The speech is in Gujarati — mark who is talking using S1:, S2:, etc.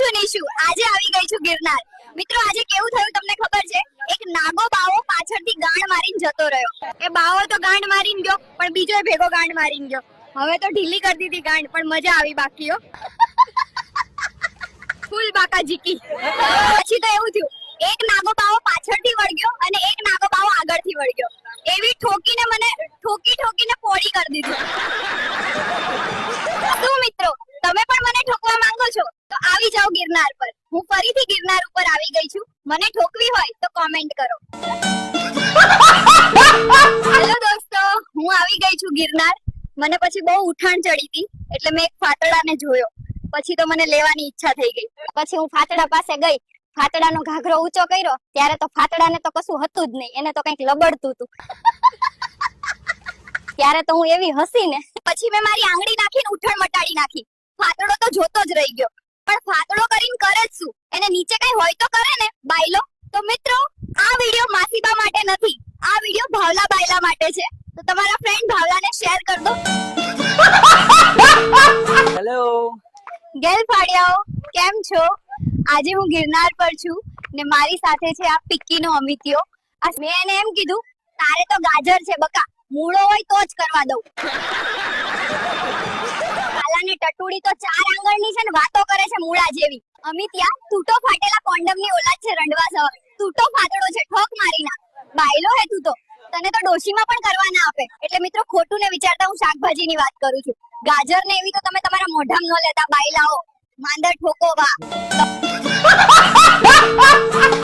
S1: આવી ગઈ ગિરનાર. મિત્રો, આજે કેવું થયું તમને ખબર છે? એક નાગો બાવો પાછળથી ગાંડ મારીને જતો રહ્યો. એ બાવો તો ગાંડ મારીને ગયો, પણ બીજો એ ભેગો ગાંડ મારીને ગયો. હવે તો ઢીલી કરી દીધી ગાંડ, પણ મજા આવી બાકીઓ. ફૂલ બાકા જીકી પછી તો એવું થયું, એક નાગો બાવો પાછળથી વળગ્યો અને એક નાગો બાવો આગળથી વળગ્યો. એવી ઠોકીને મને, ઠોકી ઠોકીને પોળી કરી દીધું શું મિત્રો તમે પણ મને ઠોકવા માંગો છો તો આવી જાઓ ગિરનાર પર. હું ફરીથી ગિરનાર ઉપર આવી ગઈ છું. મને ઠોકવી હોય તો કોમેન્ટ કરો. હેલો દોસ્તો, હું આવી ગઈ છું ગિરનાર. મને પછી બહુ ઉઠાણ ચડી હતી, એટલે મેં એક ફાતડાને જોયો. પછી તો મને લેવાની ઈચ્છા થઈ ગઈ. પછી હું ફાતડા પાસે ગઈ. ફાતડાનો ઘાઘરો ઊંચો કર્યો. ત્યારે તો ફાતડાને તો કશું હતું જ નહીં. એને તો કંઈક લબડતું હતું. ત્યારે તો હું એવી હસી ને પછી મેં મારી આંગળી નાખીને ઉઠણ મટાડી નાખી. ફાતડો તો જોતો જ રહી ગયો. પણ ફાતળો કરીને કરે જ શું? એને નીચે કઈ હોય તો કરે ને બાયલો. તો મિત્રો આ વિડિયો માસીબા માટે નથી. આ વિડિયો ભાવલા બાયલા માટે છે. તો તમારા ફ્રેન્ડ ભાવલાને શેર કર દો.
S2: હેલો
S1: ગેલ ફાડ્યાઓ કેમ છો? આજે હું ગિરનાર પર છું ને મારી સાથે છે આ પિક્કીનો અમિત્યો આ મેં એને એમ કીધું તારે તો ગાજર છે બકા. મૂળો હોય તો જ કરવા દઉં. ટટુડી તો ચાર આંગળની છે ને વાતો કરે છે મૂળા જેવી. અમિત્યા તૂટો ફાટેલા કોન્ડમની ઓલાદ છે રંડવા સવાર તૂટો ફાટડો છે, ઠોક મારી ના. બાયલો હે તું તો. તને તો ડોશીમાં પણ કરવા ના આપે. એટલે મિત્રો, ખોટું ને વિચારતા હું શાકભાજીની વાત કરું છું. ગાજર ને એવી તો તમે તમારા મોઢામાં ન લેતા, બાયલાઓ. માંદર ઠોકો વા.